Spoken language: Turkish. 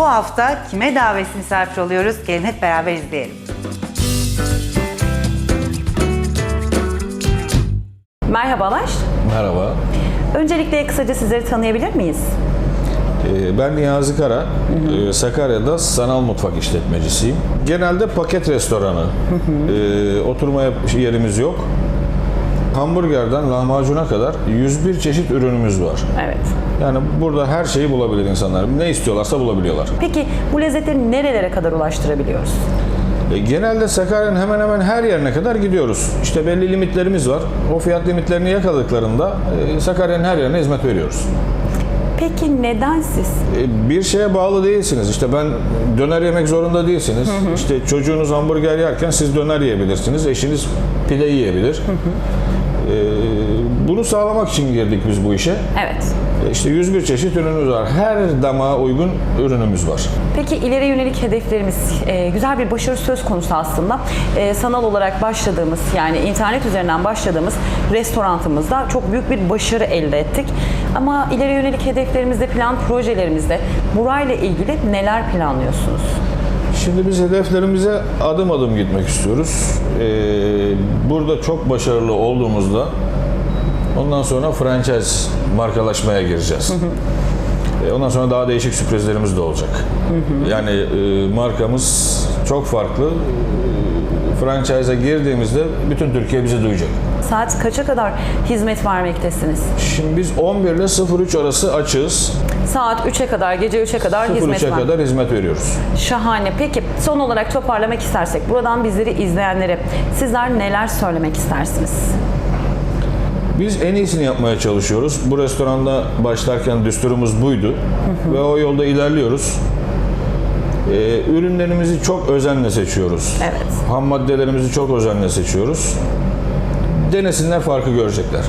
Bu hafta kime davetsiz misafir oluyoruz? Gelin hep beraber izleyelim. Merhabalar. Merhaba. Öncelikle kısaca sizleri tanıyabilir miyiz? Ee, Ben Niyazi Kara. Ee, Sakarya'da sanal mutfak işletmecisiyim. Genelde paket restoranı. Ee, Oturmaya yerimiz yok. Hamburgerden lahmacuna kadar 101 çeşit ürünümüz var. Evet. Yani burada her şeyi bulabilir insanlar. Ne istiyorlarsa bulabiliyorlar. Peki bu lezzetleri nerelere kadar ulaştırabiliyoruz? E, Genelde Sakarya'nın hemen hemen her yerine kadar gidiyoruz. İşte belli limitlerimiz var. O fiyat limitlerini yakaladıklarında e, Sakarya'nın her yerine hizmet veriyoruz. Peki neden siz? E, bir şeye bağlı değilsiniz. İşte ben döner yemek zorunda değilsiniz. İşte çocuğunuz hamburger yerken siz döner yiyebilirsiniz. Eşiniz pide yiyebilir. E, bunu sağlamak için girdik biz bu işe. Evet. E, İşte 101 çeşit ürünümüz var. Her damağa uygun ürünümüz var. Peki ileri yönelik hedeflerimiz e, güzel bir başarı söz konusu aslında. E, sanal olarak başladığımız yani internet üzerinden başladığımız restorantımızda çok büyük bir başarı elde ettik. Ama ileri yönelik hedeflerimizde, plan projelerimizde burayla ilgili neler planlıyorsunuz? Şimdi biz hedeflerimize adım adım gitmek istiyoruz. Ee, burada çok başarılı olduğumuzda ondan sonra franchise markalaşmaya gireceğiz. Ee, ondan sonra daha değişik sürprizlerimiz de olacak. Yani e, markamız çok farklı. Franchise'a girdiğimizde bütün Türkiye bizi duyacak. Saat kaça kadar hizmet vermektesiniz? Şimdi biz 11 ile 03 arası açığız. Saat 3'e kadar, gece 3'e kadar hizmet 03'e var. kadar hizmet veriyoruz. Şahane. Peki son olarak toparlamak istersek buradan bizleri izleyenlere sizler neler söylemek istersiniz? Biz en iyisini yapmaya çalışıyoruz. Bu restoranda başlarken düsturumuz buydu ve o yolda ilerliyoruz. Ee, ürünlerimizi çok özenle seçiyoruz. Evet. Ham maddelerimizi çok özenle seçiyoruz. Denesinler farkı görecekler.